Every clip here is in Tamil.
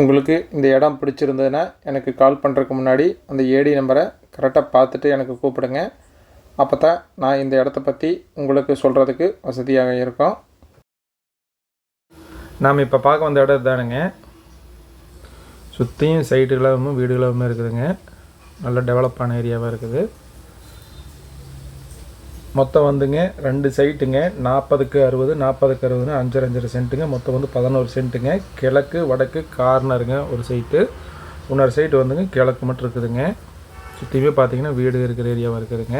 உங்களுக்கு இந்த இடம் பிடிச்சிருந்ததுன்னா எனக்கு கால் பண்ணுறதுக்கு முன்னாடி அந்த ஏடி நம்பரை கரெக்டாக பார்த்துட்டு எனக்கு கூப்பிடுங்க. அப்போ தான் நான் இந்த இடத்த பற்றி உங்களுக்கு சொல்கிறதுக்கு வசதியாக இருக்கும். நாம் இப்போ பார்க்க வந்த இடம் தானுங்க சுற்றியும் சைட்டுகளாகவும் வீடுகளாகவும் இருக்குதுங்க. நல்ல டெவலப்பான ஏரியாவாக இருக்குது. மொத்தம் வந்துங்க ரெண்டு சைட்டுங்க நாற்பதுக்கு அறுபது நாற்பதுக்கு அறுபதுன்னு அஞ்சரை அஞ்சரை சென்ட்டுங்க. மொத்தம் வந்து பதினோரு சென்ட்டுங்க. கிழக்கு வடக்கு கார்னருங்க ஒரு சைட்டு. இன்னொரு சைட்டு வந்துங்க கிழக்கு மட்டும் இருக்குதுங்க. சுற்றியுமே பார்த்தீங்கன்னா வீடு இருக்கிற ஏரியாவாக இருக்குதுங்க.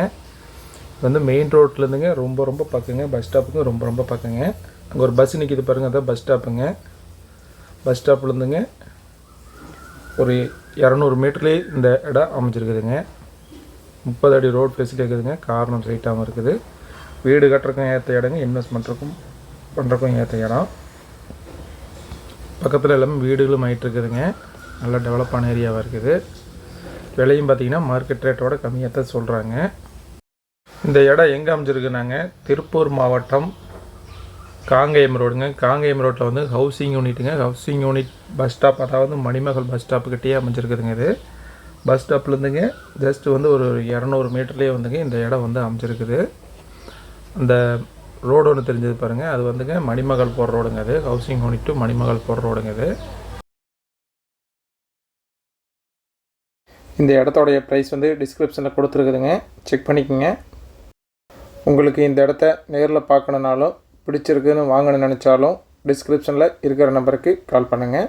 இது வந்து மெயின் ரோட்லேருந்துங்க ரொம்ப ரொம்ப பக்கங்க. பஸ் ஸ்டாப்புக்கு ரொம்ப ரொம்ப பக்கங்க. அங்கே ஒரு பஸ் நிற்கிது பாருங்கள் அதான் பஸ் ஸ்டாப்புங்க பஸ் ஸ்டாப்லேருந்துங்க ஒரு இரநூறு மீட்டர்லேயே இந்த இடம் அமைஞ்சிருக்குதுங்க. முப்பது அடி ரோட் ஃபெசிலிட்டி இருக்குதுங்க கார்னர் சைட்டாகவும் இருக்குது. வீடு கட்டுறக்கும் ஏற்ற இடங்க இன்வெஸ்ட் பண்ணுறக்கும் ஏற்ற இடம். பக்கத்தில் எல்லாமே வீடுகளும் ஆகிட்டு இருக்குதுங்க. நல்லா டெவலப்பான ஏரியாவாக இருக்குது. விலையும் பார்த்திங்கன்னா மார்க்கெட் ரேட்டோட கம்மியாக தான் சொல்கிறாங்க இந்த இடம் எங்கே அமைஞ்சிருக்குனாங்க? திருப்பூர் மாவட்டம் காங்கேயம் ரோடுங்க. காங்கேயம் ரோட்டில் வந்து ஹவுசிங் யூனிட்டுங்க ஹவுசிங் யூனிட் பஸ் ஸ்டாப் அதாவது மணிமகள் பஸ் ஸ்டாப்புக்கிட்டே அமைஞ்சிருக்குதுங்க இது. பஸ் ஸ்டாப்லேருந்துங்க ஜஸ்ட் வந்து ஒரு இரநூறு மீட்டர்லேயே வந்துங்க இந்த இடம் வந்து அமைச்சிருக்குது அந்த ரோடு ஒன்று தெரிஞ்சது பாருங்கள் அது வந்துங்க மணிமகள் போகிற ரோடுங்க அது. ஹவுசிங் யூனிட் டு மணிமகள் போகிற ரோடுங்க அது. இந்த இடத்தோடைய ப்ரைஸ் வந்து டிஸ்கிரிப்ஷனில் கொடுத்துருக்குதுங்க. செக் பண்ணிக்கோங்க. உங்களுக்கு இந்த இடத்த நேரில் பார்க்கணுனாலும் பிடிச்சிருக்குன்னு வாங்கணும்னு நினச்சாலும் டிஸ்கிரிப்ஷனில் இருக்கிற நம்பருக்கு கால் பண்ணுங்கள்